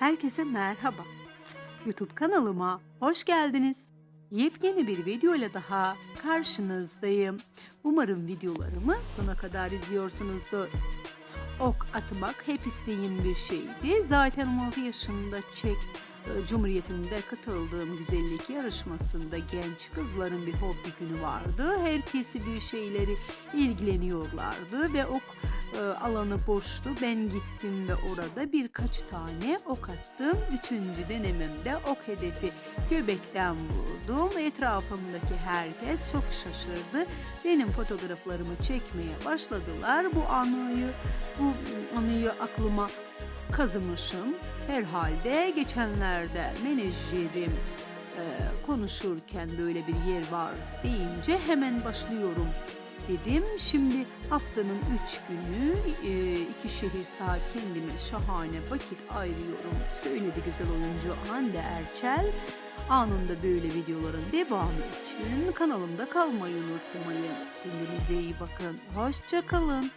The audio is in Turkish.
Herkese merhaba. YouTube kanalıma hoş geldiniz. Yepyeni bir video ile daha karşınızdayım. Umarım videolarımı sona kadar izliyorsunuzdur. Ok atmak hep istediğim bir şeydi. Zaten 16 yaşında Çek e, Cumhuriyeti'nde katıldığım güzellik yarışmasında genç kızların bir hobi günü vardı. Herkesi bir şeyleri ilgileniyorlardı ve ok e, alanı boştu. Ben gittim ve orada birkaç tane ok attım. Üçüncü denememde ok hedefi göbekten vurdum. Etrafımdaki herkes çok şaşırdı. Benim fotoğraflarımı çekmeye başladılar. Bu anıyı bu anıyı aklıma kazımışım. Herhalde geçenlerde menajerim e, konuşurken böyle bir yer var deyince hemen başlıyorum dedim. Şimdi haftanın üç günü e, iki şehir saat kendime şahane vakit ayırıyorum. Söyledi güzel oyuncu Hande Erçel. Anında böyle videoların devamı için kanalımda kalmayı unutmayın. Kendinize iyi bakın. Hoşçakalın.